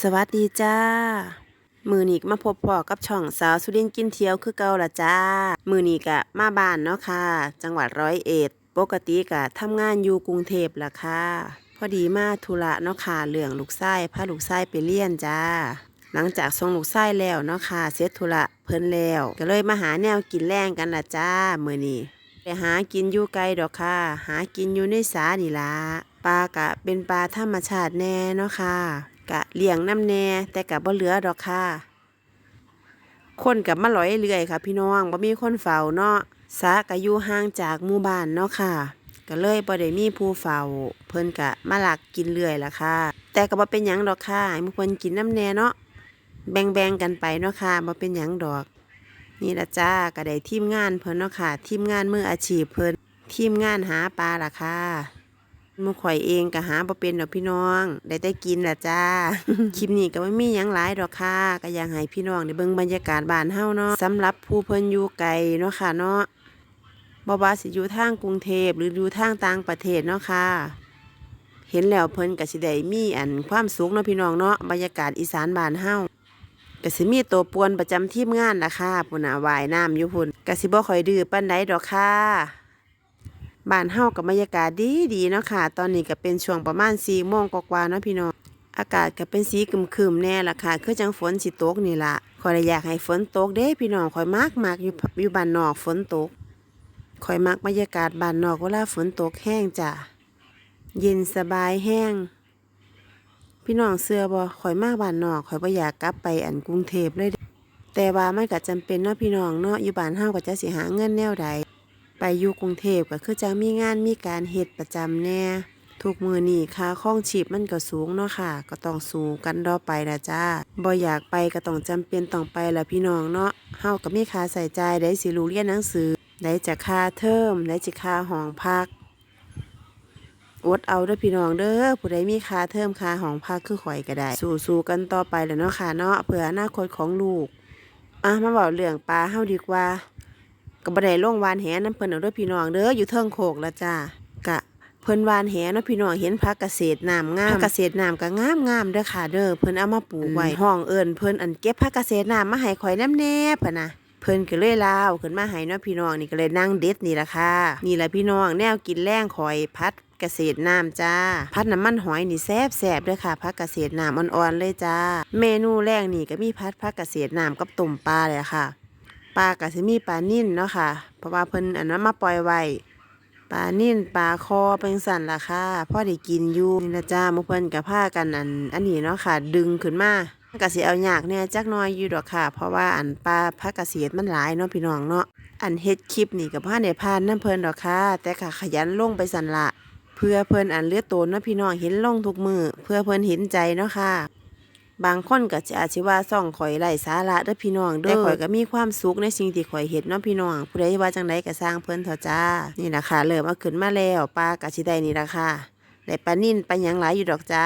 สวัสดีจ้า มือนีกมาพบพ่อกับช่องสาวสุรินกินเที่ยวคือเก่าละจ้า มือนีก็มาบ้านเนาะค่ะ จังหวัดร้อยเอ็ด ปกติก็ทำงานอยู่กรุงเทพละค่ะ พอดีมาธุระเนาะค่ะเรื่องลูกไส้พาลูกไส้ไปเลี้ยนจ้า หลังจากส่งลูกไส้แล้วเนาะค่ะเสร็จธุระเพิ่นแล้ว ก็เลยมาหาแนวกินแรงกันละจ้า มือนีไปหากินอยู่ไกลดอกค่ะ หากินอยู่ในสานี่ละปลากะเป็นปลาธรรมชาติแน่เนาะค่ะ กะเลี้ยงน้ำแน่แต่กะบ่เหลือดอกค่ะ คนกับมาลอยเรื่อยค่ะ พี่น้องบ่มีคนเฝ้าเนาะสากะอยู่ห่างจากหมู่บ้านเนาะค่ะก็เลยบ่ได้มีผู้เฝ้าเพิ่นกะมาหลักกินเรื่อยละค่ะ แต่ก็บ่เป็นหยังดอกค่ะให้มู่เพิ่นกินน้ำแน่เนาะแบ่งๆกันไปเนาะค่ะบ่เป็นหยังดอก นี่ละจ้าก็ได้ทีมงานเพิ่นเนาะค่ะ ทีมงานมืออาชีพเพิ่นทีมงานหาปลาล่ะค่ะ มูข่อยเองก็หาบ่เป็นดอกพี่น้อง ได้แต่กินล่ะจ้า คลิปนี้ก็ไม่มีหยังหลายดอกค่ะก็อยากให้พี่น้องได้เบิ่งบรรยากาศบ้านเฮาเนาะสำหรับผู้เพิ่นอยู่ไกลเนาะค่ะเนาะบ่ว่าสิอยู่ทางกรุงเทพหรืออยู่ทางต่างประเทศเนาะค่ะ เห็นแล้วเพิ่นก็สิได้มีอันความสุขเนาะพี่น้องเนาะบรรยากาศอีสานบ้านเฮาก็สิมีตัวปวนประจำทีมงานล่ะค่ะปุ่นน่ะว่ายน้ำอยู่พุ่นก็สิบ่ค่อยดื้อปานใดดอกค่ะ บ้านเฮากับบรรยากาศดีดีเนาะค่ะ ตอนนี้ก็เป็นช่วงประมาณ4โมงกว่าๆเนาะพี่น้อง อากาศก็เป็นสีคึมๆแน่ล่ะค่ะ คือจังฝนสิตกนี่ล่ะขอยอยากให้ฝนตกเด้พี่น้องข่อยมากมากอยู่อยู่บ้านนอกฝนตกข่อยมักบรรยากาศบ้านนอกเวลาฝนตกแห้งจ้ะ เย็นสบายแห้ง พี่น้องเสื้อบ่ข่อยมากบ้านนอกข่อยบ่อยากกลับไปอันกรุงเทพเลยแต่ว่ามันก็จำเป็นเนาะพี่น้องเนาะอยู่บ้านเฮาก็จะสิหาเงินแนวใด อยู่กรุงเทพก็คือจังมีงานมีการเฮ็ดประจำแน่ทุกมือนี้ค่าครองชีพมันก็สูงเนาะค่ะ ก็ต้องสู้กันต่อไปละจ้าบ่อยากไปก็ต้องจำเป็นต้องไปละพี่น้องเนาะเฮาก็มีค่าใส่ใจได้สิลูกเรียนหนังสือ ได้จะค่าเทอมได้จะค่าห้องพักอดเอาเด้อพี่น้องเด้อผู้ใดมีค่าเทอมค่าห้องพักคือข่อยก็ได้ สู้ๆกันต่อไปแล้วเนาะค่ะเนาะเพื่ออนาคตของลูกอะมาบอกเรื่องปลาเฮาดีกว่า ก็บ่ได้ลงวานแหน้ำเพิ่นเอาเด้อพี่น้องเด้ออยู่เทิงโคกแล้วจ้ากะเพิ่นวานแหเนาะพี่น้องเห็นผักเกษตรน้ำงามผักเกษตรน้ำก็งามงามๆเด้อค่ะเด้อเพิ่นเอามาปลูกไว้ห้องเอิ้นเพิ่นอันเก็บผักเกษตรน้ำมาให้ข่อยน้ำแน่เพิ่นน่ะเพิ่นก็เลยลาวขึ้นมาให้เนาะพี่น้องนี่ก็เลยนั่งเด็ดนี่ละค่ะนี่แหละพี่น้องแนวกินแรงข่อยพัดเกษตรน้ำจ้า พัดน้ำมันหอยนี่แซ่บแซ่บๆเด้อค่ะพัดเกษตรน้ำอ่อนๆเลยจ้า เมนูแรกนี่ก็มีพัดพัดเกษตรน้ำกับต้มปลาเลยค่ะ ปลาก็สิมีปลานิ่นเนาะค่ะ เพราะว่าเพิ่นอันนั้นมาปล่อยไว้ปลานิ่นปลาคอเป็นสันล่ะค่ะพ่อได้กินอยู่นี่นะจ้ามุเพิ่นกับผ้ากันอันอันนี้เนาะค่ะ ดึงขึ้นมาก็สิเอายากเนี่ยจักน้อยอยู่ดอกค่ะ เพราะว่าอันปลาพักเกษตรมันหลายเนาะพี่น้องเนาะอันเฮ็ดคลิปนี่กับผ้าในพานน้ำเพิ่นดอกค่ะ แต่ก็ขยันลงไปสันละเพื่อเพิ่นอันเลือดโตนเนาะพี่น้องเห็นลงทุกมือเพื่อเพิ่นเห็นใจเนาะค่ะ บางคนก็จะอาจสิว่าซ่องข่อยไร้สาระเด้อพี่น้องเด้อแต่ข่อยก็มีความสุขในสิ่งที่ข่อยเฮ็ดเนาะพี่น้องผู้ใดว่าจังไดก็สร้างเพิ่นเถอะจ้า นี่ล่ะค่ะเริ่มเอาขึ้นมาแล้วปลาก็สิได้นี่ล่ะค่ะได้ปลานิ่นปลาหยังหลายอยู่ดอกจ้า